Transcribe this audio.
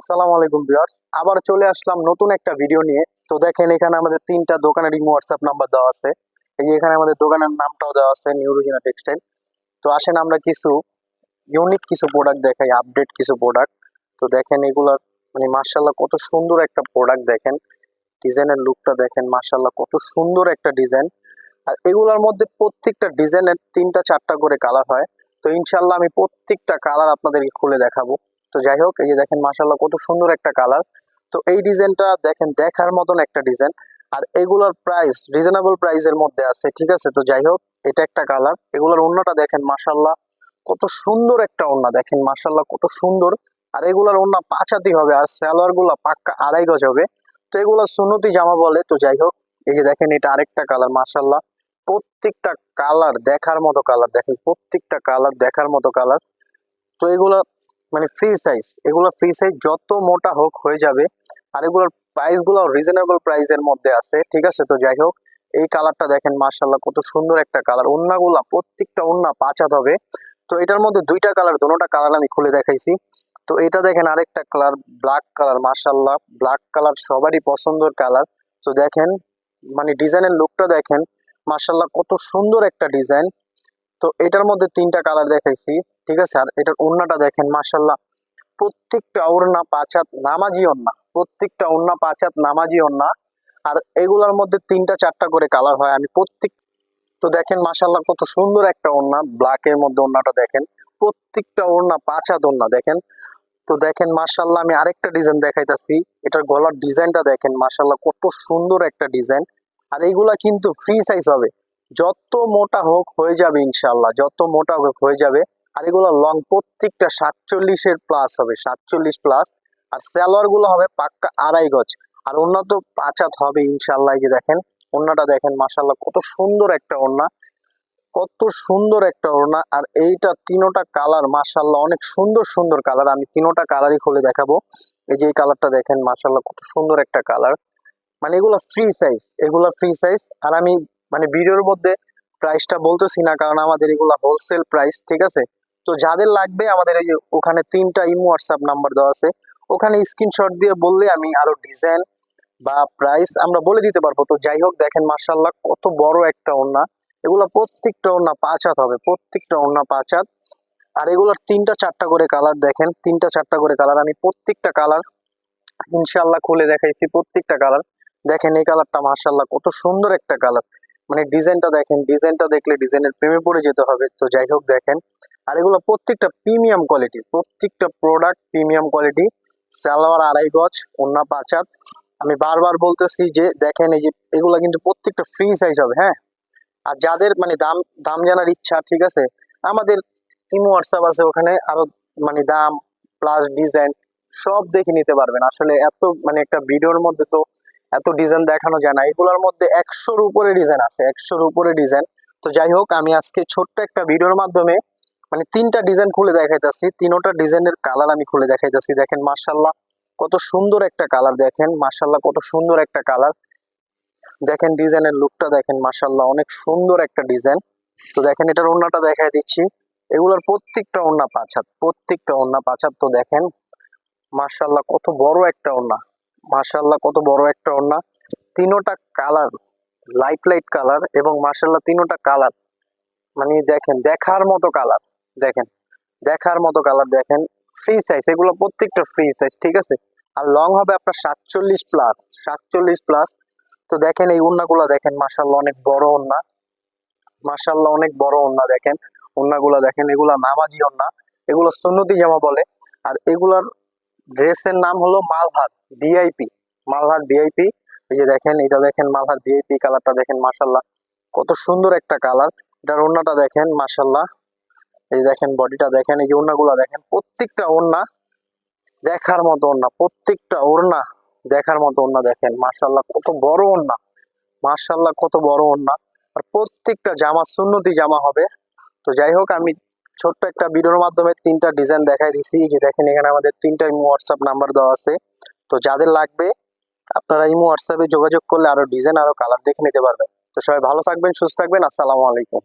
আসসালামু আলাইকুম ভিউয়ার্স। আবার চলে আসলাম নতুন একটা ভিডিও নিয়ে। তো দেখেন, এখানে আমাদের তিনটা দোকানের ইমো হোয়াটসঅ্যাপ নাম্বার দেওয়া আছে। এই যে এখানে আমাদের দোকানের নামটাও দেওয়া আছে নিউরোজিনা টেক্সটাইল তো আসেন, আমরা কিছু ইউনিক কিছু প্রোডাক্ট দেখাই আপডেট কিছু প্রোডাক্ট তো দেখেন এগুলার মানে মার্শাল্লাহ কত সুন্দর একটা প্রোডাক্ট দেখেন। ডিজাইনের লুকটা দেখেন মার্শাল্লাহ কত সুন্দর একটা ডিজাইন আর এগুলোর মধ্যে প্রত্যেকটা ডিজাইনের তিনটা, চারটা করে কালার হয়। তো ইনশাল্লাহ আমি প্রত্যেকটা কালার আপনাদেরকে খুলে দেখাবো। তো যাই হোক, এই যে দেখেন মাসাল্লাহ কত সুন্দর একটা কালার তো এই ডিজাইনটা দেখেন, দেখার মতন একটা ডিজাইন। আর এগুলোর প্রাইস রিজনেবল প্রাইসের মধ্যে আছে, ঠিক আছে? তো যাই হোক, এটা একটা কালার এগুলোর অন্যটা দেখেন মাসাল্লাহ কত সুন্দর একটা ওন্না দেখেন মাসাল্লাহ কত সুন্দর। আর এগুলোর ওন্না পাঁচাতি হবে, আর সালোয়ারগুলা পাক্কা আড়াই গজ হবে। তো এগুলো সুনতি জামা বলে, তো যাই হোক, এই যে দেখেন, এটা আরেকটা কালার মাসাল্লাহ প্রত্যেকটা কালার দেখার মতো কালার দেখেন, প্রত্যেকটা কালার দেখার মতো কালার তো এগুলো মানে ফ্রি সাইজ এগুলো ফ্রি সাইজ যত মোটা হোক হয়ে যাবে। আর এগুলোর প্রাইসগুলো রিজনেবল প্রাইসের মধ্যে আছে, ঠিক আছে? তো যাই হোক, এই কালারটা দেখেন মার্শাল্লাহ কত সুন্দর একটা কালার ওন্নাগুলা প্রত্যেকটা ওন্না পাঁচাত হবে। তো এটার মধ্যে দুইটা কালার দুটোটা কালার আমি খুলে দেখাইছি। তো এটা দেখেন আরেকটা কালার ব্ল্যাক কালার মার্শাল্লাহ ব্ল্যাক কালার সবারই পছন্দের কালার তো দেখেন মানে ডিজাইনের লুকটা দেখেন মার্শাল্লাহ কত সুন্দর একটা ডিজাইন তো এটার মধ্যে তিনটা কালার দেখাইছি। ঠিক আছে? আর এটার ওড়নাটা দেখেন মার্শাল্লাহ প্রত্যেকটা ওড়না পাঁচাত নামাজি ওড়না। প্রত্যেকটা ওড়না পাঁচাত নামাজি ওড়না। আর এগুলার মধ্যে তিনটা, চারটা করে কালার হয়। আমি প্রত্যেক, তো দেখেন মার্শাল্লাহ কত সুন্দর একটা ওড়না। ব্ল্যাকের মধ্যে ওড়নাটা দেখেন। প্রত্যেকটা ওড়না পাঁচাত ওড়না, দেখেন। তো দেখেন মার্শাল্লাহ আমি আরেকটা ডিজাইন দেখাইতেছি। এটার গলার ডিজাইনটা দেখেন মার্শাল্লাহ কত সুন্দর একটা ডিজাইন। আর এইগুলা কিন্তু ফ্রি সাইজ হবে। যত মোটা হোক হয়ে যাবে ইনশাল্লাহ যত মোটা হোক হয়ে যাবে আর এগুলো লং প্রত্যেকটা সাতচল্লিশের প্লাস হবে, সাতচল্লিশ প্লাস আর স্যালোয়ারগুলো হবে পাক্কা আড়াই গজ। আর ওন্না তো পাঁচাত হবে ইনশাল্লাহ যে দেখেন ওন্নাটা দেখেন মাসাল্লাহ কত সুন্দর একটা ওন্না কত সুন্দর একটা ওড়না। আর এইটা তিনোটা কালার মাসাল্লাহ অনেক সুন্দর সুন্দর কালার আমি তিনোটা কালারই খুলে দেখাবো। এই যে কালারটা দেখেন মাসাল্লাহ কত সুন্দর একটা কালার মানে এগুলো ফ্রি সাইজ এগুলো ফ্রি সাইজ আর আমি মানে ভিডিওর মধ্যে প্রাইসটা বলতেছি না, কারণ আমাদের এগুলো হোলসেল প্রাইস ঠিক আছে? তো যাদের লাগবে আমাদের এই যে ওখানে তিনটা ইমো হোয়াটসঅ্যাপ নাম্বার দেওয়া আছে, ওখানে স্ক্রিনশট দিয়ে বললে আমি আরও ডিজাইন বা প্রাইস আমরা বলে দিতে পারব। তো যাই হোক, দেখেন মার্শাল্লাহ কত বড় একটা ওড়না। এগুলো প্রত্যেকটা ওড়না পাঁচ হাত হবে, প্রত্যেকটা ওড়না পাঁচ হাত। আর এগুলোর তিনটা চারটা করে কালার দেখেন, তিনটা চারটা করে কালার আমি প্রত্যেকটা কালার ইনশাল্লাহ খুলে দেখাইছি, প্রত্যেকটা কালার দেখেন এই কালারটা মার্শাল্লাহ কত সুন্দর একটা কালার মানে ডিজাইনটা দেখেন ডিজাইনটা দেখলে ডিজাইনের প্রেমে পড়ে যেতে হবে, তো যাই হোক দেখেন। আর এগুলো প্রত্যেকটা প্রিমিয়াম কোয়ালিটি প্রত্যেকটা প্রোডাক্ট প্রিমিয়াম কোয়ালিটি সালোয়ার আড়াই গজ ওন্না পাঁচাত আমি বারবার বলতেছি যে, দেখেন এই যে, এগুলো কিন্তু প্রত্যেকটা ফ্রি সাইজ হবে হ্যাঁ? আর যাদের মানে দাম দাম জানার ইচ্ছা, ঠিক আছে? আমাদের ইমো হোয়াটসঅ্যাপ আছে ওখানে, আরও মানে দাম প্লাস ডিজাইন সব দেখে নিতে পারবেন। আসলে এত মানে একটা ভিডিওর মধ্যে তো এত ডিজাইন দেখানো যায় না। এগুলোর মধ্যে একশোর উপরে ডিজাইন আছে, একশোর উপরে ডিজাইন তো যাই হোক, আমি আজকে ছোট্ট একটা ভিডিওর মাধ্যমে মানে তিনটা ডিজাইন খুলে দেখাইতেছি। তিনোটা ডিজাইনের কালার আমি খুলে দেখাইতেছি। দেখেন মার্শাল্লাহ কত সুন্দর একটা কালার দেখেন। মার্শাল্লাহ কত সুন্দর একটা কালার দেখেন ডিজাইনের লুকটা দেখেন মার্শাল্লাহ অনেক সুন্দর একটা ডিজাইন তো দেখেন, এটার ওড়নাটা দেখাই দিচ্ছি। এগুলোর প্রত্যেকটা ওড়না পাঁচাত প্রত্যেকটা ওড়না পাঁচাত তো দেখেন মার্শাল্লাহ কত বড় একটা ওড়না। মার্শাল্লাহ কত বড় একটা ওড়না। তিনোটা কালার লাইট লাইট কালার এবং মার্শাল্লাহ তিনোটা কালার। মানে দেখেন, দেখার মতো কালার, দেখেন, দেখার মতো কালার দেখেন। ফ্রি সাইজ এগুলো প্রত্যেকটা ফ্রি সাইজ ঠিক আছে? আর লং হবে আপনার সাতচল্লিশ প্লাস সাতচল্লিশ প্লাস তো দেখেন এই উন্নাগুলা দেখেন মার্শাল্লাহ অনেক বড় ওন্না মার্শাল্লাহ অনেক বড় ওন্না দেখেন। ওন্নাগুলা দেখেন, এগুলা নামাজি ওন্না এগুলো সুন্নতি জামা বলে। আর এগুলার ড্রেসের নাম হলো মালহার ভিআইপি মালহার ভিআইপি এই যে দেখেন, এটা দেখেন মালহার ভিআইপি কালারটা দেখেন মাশাল্লাহ কত সুন্দর একটা কালার। এটার ওড়নাটা দেখেন মাশাল্লাহ এই যে দেখেন বডিটা দেখেন, এই যে ওড়নাগুলো দেখেন, প্রত্যেকটা ওড়না দেখার মতো ওড়না, প্রত্যেকটা ওড়না দেখার মতো ওড়না দেখেন মাশাল্লাহ কত বড় ওড়না মাশাল্লাহ কত বড় ওড়না। আর প্রত্যেকটা জামা সুন্নতি জামা হবে। তো যাই হোক, আমি ছোট্ট একটা ভিডিওর মাধ্যমে তিনটা ডিজাইন দেখাই দিছি। যে দেখেন, এখানে আমাদের তিনটা ইমো হোয়াটসঅ্যাপ নাম্বার দেওয়া আছে। তো যাদের লাগবে, আপনারা ইমো হোয়াটসঅ্যাপে যোগাযোগ করলে আরও ডিজাইন আরও কালার দেখে নিতে পারবেন। তো সবাই ভালো থাকবেন, সুস্থ থাকবেন। আসসালামু আলাইকুম।